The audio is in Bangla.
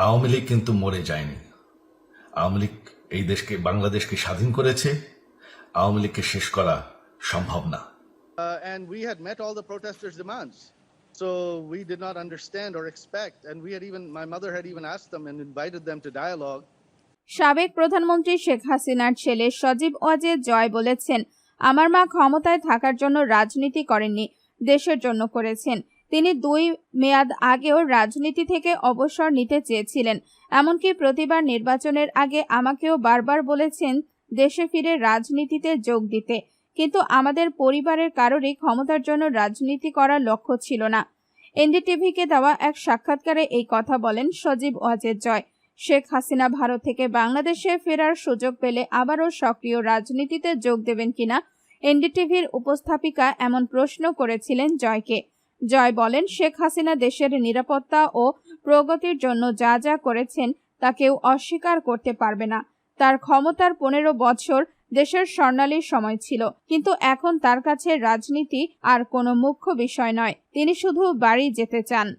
আওয়ামী লীগ কিন্তু মরে যায়নি আওয়ামী লীগ এই দেশকে বাংলাদেশকে স্বাধীন করেছে আওয়ামী লীগকে শেষ করা সম্ভব না Uh, and we had met all the protesters' demands. So we did not understand or expect, and we had even, my mother had even asked them and invited them to dialogue. সাবেক প্রধানমন্ত্রী শেখ হাসিনার ছেলে সজীব ওয়াজেদ জয় বলেছেন আমার মা ক্ষমতায় থাকার জন্য রাজনীতি করেননি দেশের জন্য করেছেন তিনি দুই মেয়াদ আগেও রাজনীতি থেকে অবসর নিতে চেয়েছিলেন। এমনকি প্রতিবার নির্বাচনের আগে আমাকেও বারবার বলেছেন, দেশে ফিরে রাজনীতিতে যোগ দিতে। কিন্তু আমাদের পরিবারের কারোরই ক্ষমতার জন্য রাজনীতি করার লক্ষ্য ছিল না। এনডিটিভিকে দেওয়া এক সাক্ষাৎকারে এই কথা বলেন সজীব ওয়াজেদ জয়। শেখ হাসিনা ভারত থেকে বাংলাদেশে ফেরার সুযোগ পেলে আবারও সক্রিয় রাজনীতিতে যোগ দেবেন কিনা? এনডিটিভির উপস্থাপিকা এমন প্রশ্ন করেছিলেন জয়কে। জয় বলেন, শেখ হাসিনা দেশের নিরাপত্তা ও প্রগতির জন্য যা যা করেছেন তা কেউ অস্বীকার করতে পারবে না। তার ক্ষমতার পনেরো বছর দেশের স্বর্ণালীর সময় ছিল। কিন্তু এখন তার কাছে রাজনীতি আর কোনো মুখ্য বিষয় নয়। তিনি শুধু বাড়ি যেতে চান।